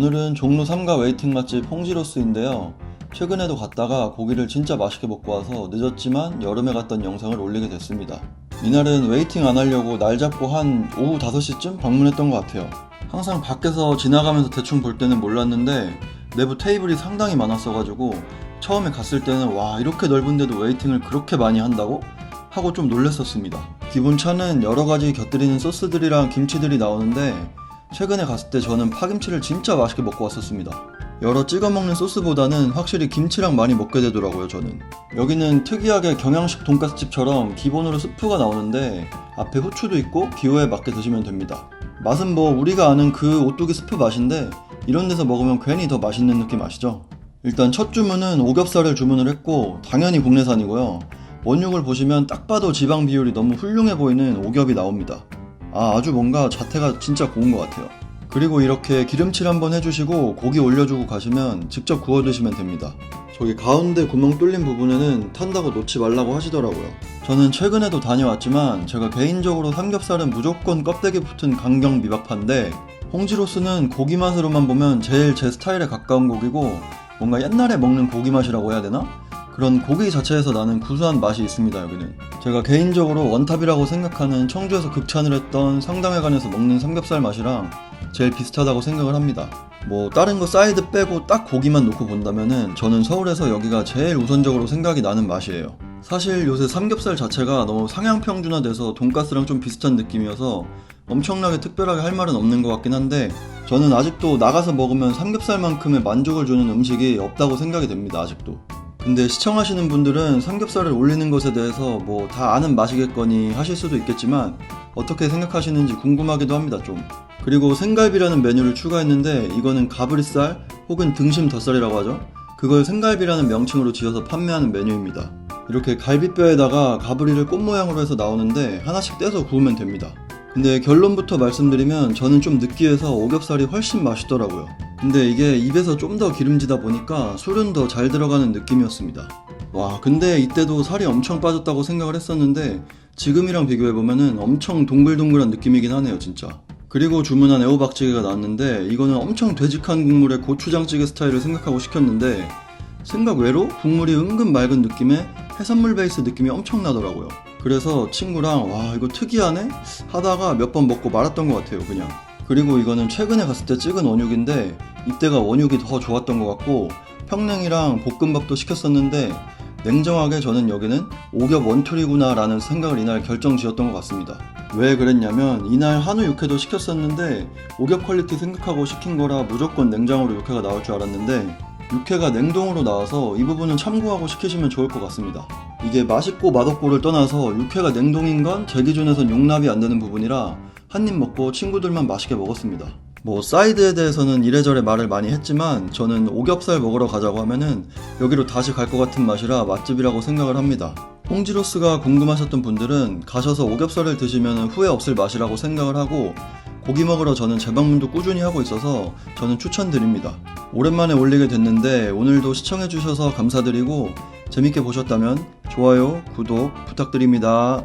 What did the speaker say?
오늘은 종로 3가 웨이팅 맛집 홍지로스인데요. 최근에도 갔다가 고기를 진짜 맛있게 먹고 와서 늦었지만 여름에 갔던 영상을 올리게 됐습니다. 이날은 웨이팅 안 하려고 날 잡고 한 오후 5시쯤 방문했던 것 같아요. 항상 밖에서 지나가면서 대충 볼 때는 몰랐는데 내부 테이블이 상당히 많았어가지고 처음에 갔을 때는 와 이렇게 넓은데도 웨이팅을 그렇게 많이 한다고? 하고 좀 놀랬었습니다. 기본 차는 여러 가지 곁들이는 소스들이랑 김치들이 나오는데 최근에 갔을 때 저는 파김치를 진짜 맛있게 먹고 왔었습니다. 여러 찍어 먹는 소스보다는 확실히 김치랑 많이 먹게 되더라고요, 저는. 여기는 특이하게 경양식 돈가스집처럼 기본으로 스프가 나오는데 앞에 후추도 있고 기호에 맞게 드시면 됩니다. 맛은 뭐 우리가 아는 그 오뚜기 스프 맛인데 이런 데서 먹으면 괜히 더 맛있는 느낌 아시죠? 일단 첫 주문은 오겹살을 주문을 했고 당연히 국내산이고요. 원육을 보시면 딱 봐도 지방 비율이 너무 훌륭해 보이는 오겹이 나옵니다. 아, 아주 뭔가 자태가 진짜 고운 것 같아요. 그리고 이렇게 기름칠 한번 해주시고 고기 올려주고 가시면 직접 구워 드시면 됩니다. 저기 가운데 구멍 뚫린 부분에는 탄다고 놓지 말라고 하시더라고요. 저는 최근에도 다녀왔지만 제가 개인적으로 삼겹살은 무조건 껍데기 붙은 강경 미박파인데 홍지로스는 고기 맛으로만 보면 제일 제 스타일에 가까운 고기고 뭔가 옛날에 먹는 고기 맛이라고 해야 되나? 그런 고기 자체에서 나는 구수한 맛이 있습니다 여기는. 제가 개인적으로 원탑이라고 생각하는 청주에서 극찬을 했던 상담회관에서 먹는 삼겹살 맛이랑 제일 비슷하다고 생각을 합니다. 뭐 다른 거 사이드 빼고 딱 고기만 놓고 본다면은 저는 서울에서 여기가 제일 우선적으로 생각이 나는 맛이에요. 사실 요새 삼겹살 자체가 너무 상향평준화돼서 돈가스랑 좀 비슷한 느낌이어서 엄청나게 특별하게 할 말은 없는 것 같긴 한데 저는 아직도 나가서 먹으면 삼겹살만큼의 만족을 주는 음식이 없다고 생각이 됩니다 아직도 근데 시청하시는 분들은 삼겹살을 올리는 것에 대해서 뭐 다 아는 맛이겠거니 하실 수도 있겠지만 어떻게 생각하시는지 궁금하기도 합니다 좀. 그리고 생갈비라는 메뉴를 추가했는데 이거는 가브리살 혹은 등심 덧살이라고 하죠. 그걸 생갈비라는 명칭으로 지어서 판매하는 메뉴입니다. 이렇게 갈비뼈에다가 가브리를 꽃 모양으로 해서 나오는데 하나씩 떼서 구우면 됩니다 근데 결론부터 말씀드리면 저는 좀 느끼해서 오겹살이 훨씬 맛있더라고요. 근데 이게 입에서 좀 더 기름지다 보니까 술은 더 잘 들어가는 느낌이었습니다. 와, 근데 이때도 살이 엄청 빠졌다고 생각을 했었는데 지금이랑 비교해보면은 엄청 동글동글한 느낌이긴 하네요, 진짜. 그리고 주문한 애호박찌개가 나왔는데 이거는 엄청 되직한 국물에 고추장찌개 스타일을 생각하고 시켰는데 생각 외로 국물이 은근 맑은 느낌에 해산물 베이스 느낌이 엄청 나더라고요. 그래서 친구랑 와 이거 특이하네? 하다가 몇 번 먹고 말았던 것 같아요 그냥. 그리고 이거는 최근에 갔을 때 찍은 원육인데 이때가 원육이 더 좋았던 것 같고 평냉이랑 볶음밥도 시켰었는데 냉정하게 저는 여기는 오겹 원툴이구나 라는 생각을 이날 결정 지었던 것 같습니다. 왜 그랬냐면 이날 한우 육회도 시켰었는데 오겹 퀄리티 생각하고 시킨 거라 무조건 냉장으로 육회가 나올 줄 알았는데 육회가 냉동으로 나와서 이 부분은 참고하고 시키시면 좋을 것 같습니다. 이게 맛있고 맛없고를 떠나서 육회가 냉동인 건 제 기준에선 용납이 안 되는 부분이라 한 입 먹고 친구들만 맛있게 먹었습니다. 뭐 사이드에 대해서는 이래저래 말을 많이 했지만 저는 오겹살 먹으러 가자고 하면은 여기로 다시 갈 것 같은 맛이라 맛집이라고 생각을 합니다. 홍지로스가 궁금하셨던 분들은 가셔서 오겹살을 드시면 후회 없을 맛이라고 생각을 하고 고기 먹으러 저는 재방문도 꾸준히 하고 있어서 저는 추천드립니다. 오랜만에 올리게 됐는데 오늘도 시청해주셔서 감사드리고 재밌게 보셨다면 좋아요, 구독 부탁드립니다.